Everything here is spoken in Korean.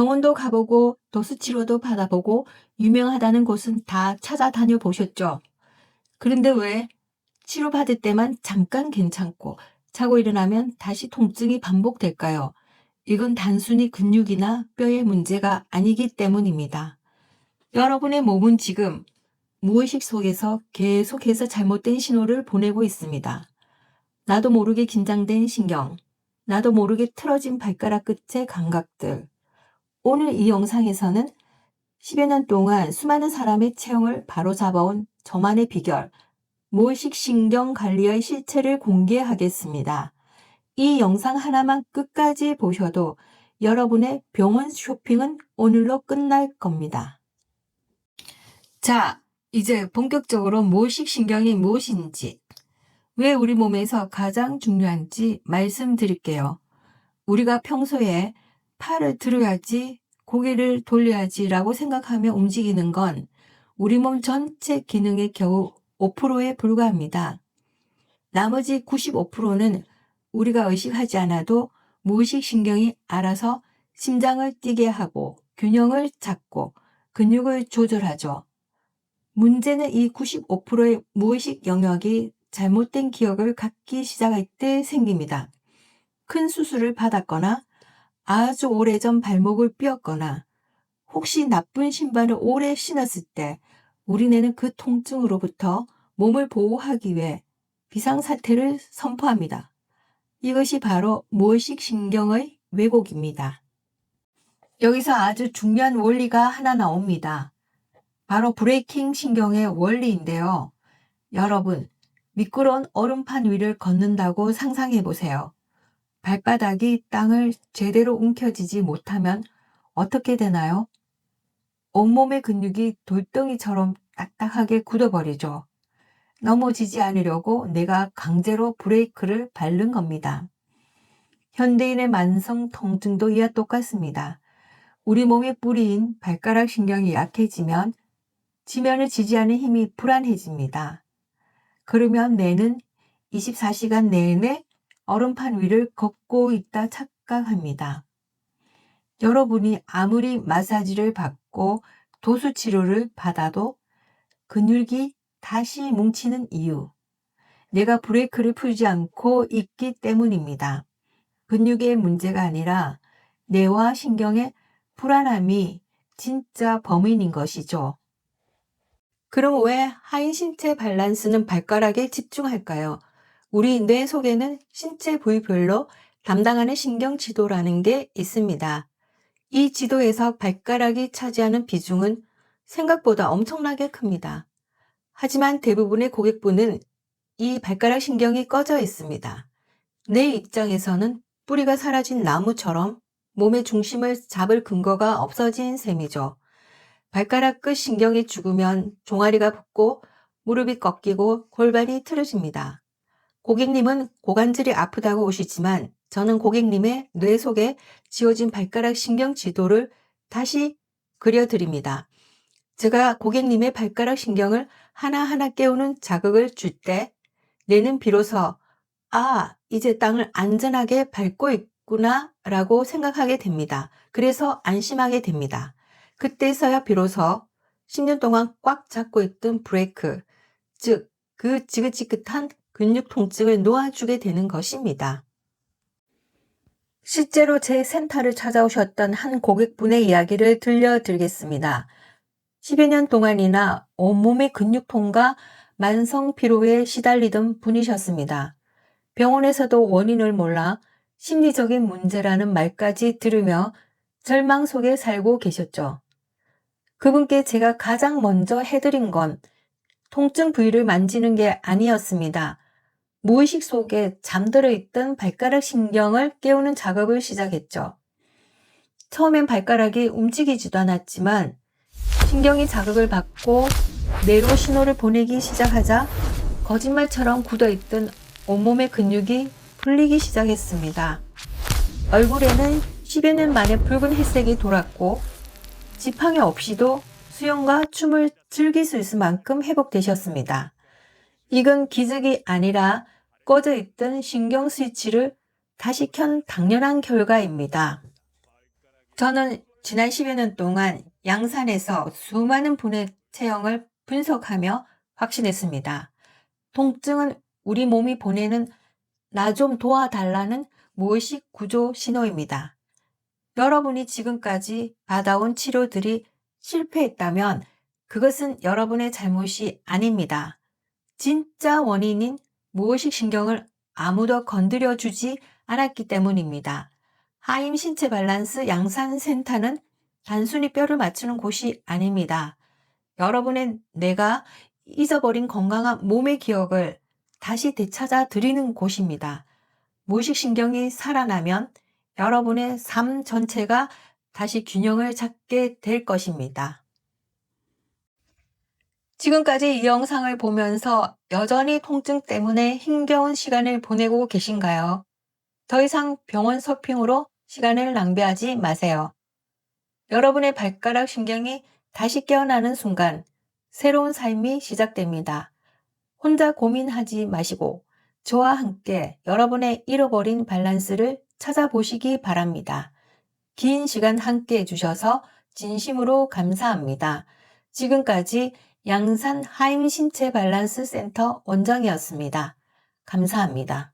병원도 가보고 도수치료도 받아보고 유명하다는 곳은 다 찾아다녀 보셨죠? 그런데 왜 치료받을 때만 잠깐 괜찮고 자고 일어나면 다시 통증이 반복될까요? 이건 단순히 근육이나 뼈의 문제가 아니기 때문입니다. 여러분의 몸은 지금 무의식 속에서 계속해서 잘못된 신호를 보내고 있습니다. 나도 모르게 긴장된 신경, 나도 모르게 틀어진 발가락 끝의 감각들. 오늘 이 영상에서는 10여 년 동안 수많은 사람의 체형을 바로잡아온 저만의 비결, 무의식 신경 관리의 실체를 공개하겠습니다. 이 영상 하나만 끝까지 보셔도 여러분의 병원 쇼핑은 오늘로 끝날 겁니다. 자, 이제 본격적으로 무의식 신경이 무엇인지, 왜 우리 몸에서 가장 중요한지 말씀드릴게요. 우리가 평소에 팔을 들어야지, 고개를 돌려야지라고 생각하며 움직이는 건 우리 몸 전체 기능의 겨우 5%에 불과합니다. 나머지 95%는 우리가 의식하지 않아도 무의식 신경이 알아서 심장을 뛰게 하고 균형을 잡고 근육을 조절하죠. 문제는 이 95%의 무의식 영역이 잘못된 기억을 갖기 시작할 때 생깁니다. 큰 수술을 받았거나 아주 오래전 발목을 삐었거나 혹시 나쁜 신발을 오래 신었을 때 우리네는 그 통증으로부터 몸을 보호하기 위해 비상사태를 선포합니다. 이것이 바로 무의식 신경의 왜곡입니다. 여기서 아주 중요한 원리가 하나 나옵니다. 바로 브레이킹 신경의 원리인데요. 여러분, 미끄러운 얼음판 위를 걷는다고 상상해 보세요. 발바닥이 땅을 제대로 움켜쥐지 못하면 어떻게 되나요? 온몸의 근육이 돌덩이처럼 딱딱하게 굳어버리죠. 넘어지지 않으려고 내가 강제로 브레이크를 밟는 겁니다. 현대인의 만성 통증도 이와 똑같습니다. 우리 몸의 뿌리인 발가락 신경이 약해지면 지면을 지지하는 힘이 불안해집니다. 그러면 뇌는 24시간 내내 얼음판 위를 걷고 있다 착각합니다. 여러분이 아무리 마사지를 받고 도수 치료를 받아도 근육이 다시 뭉치는 이유. 내가 브레이크를 풀지 않고 있기 때문입니다. 근육의 문제가 아니라 뇌와 신경의 불안함이 진짜 범인인 것이죠. 그럼 왜 하인 신체 밸런스는 발가락에 집중할까요? 우리 뇌 속에는 신체 부위별로 담당하는 신경 지도라는 게 있습니다. 이 지도에서 발가락이 차지하는 비중은 생각보다 엄청나게 큽니다. 하지만 대부분의 고객분은 이 발가락 신경이 꺼져 있습니다. 내 입장에서는 뿌리가 사라진 나무처럼 몸의 중심을 잡을 근거가 없어진 셈이죠. 발가락 끝 신경이 죽으면 종아리가 붓고 무릎이 꺾이고 골반이 틀어집니다. 고객님은 고관절이 아프다고 오시지만 저는 고객님의 뇌 속에 지워진 발가락 신경 지도를 다시 그려드립니다. 제가 고객님의 발가락 신경을 하나하나 깨우는 자극을 줄 때 뇌는 비로소 아, 이제 땅을 안전하게 밟고 있구나 라고 생각하게 됩니다. 그래서 안심하게 됩니다. 그때서야 비로소 10년 동안 꽉 잡고 있던 브레이크, 즉, 그 지긋지긋한 근육 통증을 놓아주게 되는 것입니다. 실제로 제 센터를 찾아오셨던 한 고객분의 이야기를 들려드리겠습니다. 10여 년 동안이나 온몸의 근육통과 만성 피로에 시달리던 분이셨습니다. 병원에서도 원인을 몰라 심리적인 문제라는 말까지 들으며 절망 속에 살고 계셨죠. 그분께 제가 가장 먼저 해드린 건 통증 부위를 만지는 게 아니었습니다. 무의식 속에 잠들어 있던 발가락 신경을 깨우는 작업을 시작했죠. 처음엔 발가락이 움직이지도 않았지만 신경이 자극을 받고 뇌로 신호를 보내기 시작하자 거짓말처럼 굳어있던 온몸의 근육이 풀리기 시작했습니다. 얼굴에는 10여 년 만에 붉은 햇색이 돌았고 지팡이 없이도 수영과 춤을 즐길 수 있을 만큼 회복되셨습니다. 이건 기적이 아니라 꺼져 있던 신경 스위치를 다시 켠 당연한 결과입니다. 저는 지난 10여 년 동안 양산에서 수많은 분의 체형을 분석하며 확신했습니다. 통증은 우리 몸이 보내는 나 좀 도와달라는 무의식 구조 신호입니다. 여러분이 지금까지 받아온 치료들이 실패했다면 그것은 여러분의 잘못이 아닙니다. 진짜 원인인 무의식 신경을 아무도 건드려 주지 않았기 때문입니다. 하임 신체 밸런스 양산 센터는 단순히 뼈를 맞추는 곳이 아닙니다. 여러분의 내가 잊어버린 건강한 몸의 기억을 다시 되찾아 드리는 곳입니다. 무의식 신경이 살아나면 여러분의 삶 전체가 다시 균형을 찾게 될 것입니다. 지금까지 이 영상을 보면서 여전히 통증 때문에 힘겨운 시간을 보내고 계신가요? 더 이상 병원 서핑으로 시간을 낭비하지 마세요. 여러분의 발가락 신경이 다시 깨어나는 순간 새로운 삶이 시작됩니다. 혼자 고민하지 마시고 저와 함께 여러분의 잃어버린 밸런스를 찾아보시기 바랍니다. 긴 시간 함께 해주셔서 진심으로 감사합니다. 지금까지 양산 하임 신체 밸런스 센터 원장이었습니다. 감사합니다.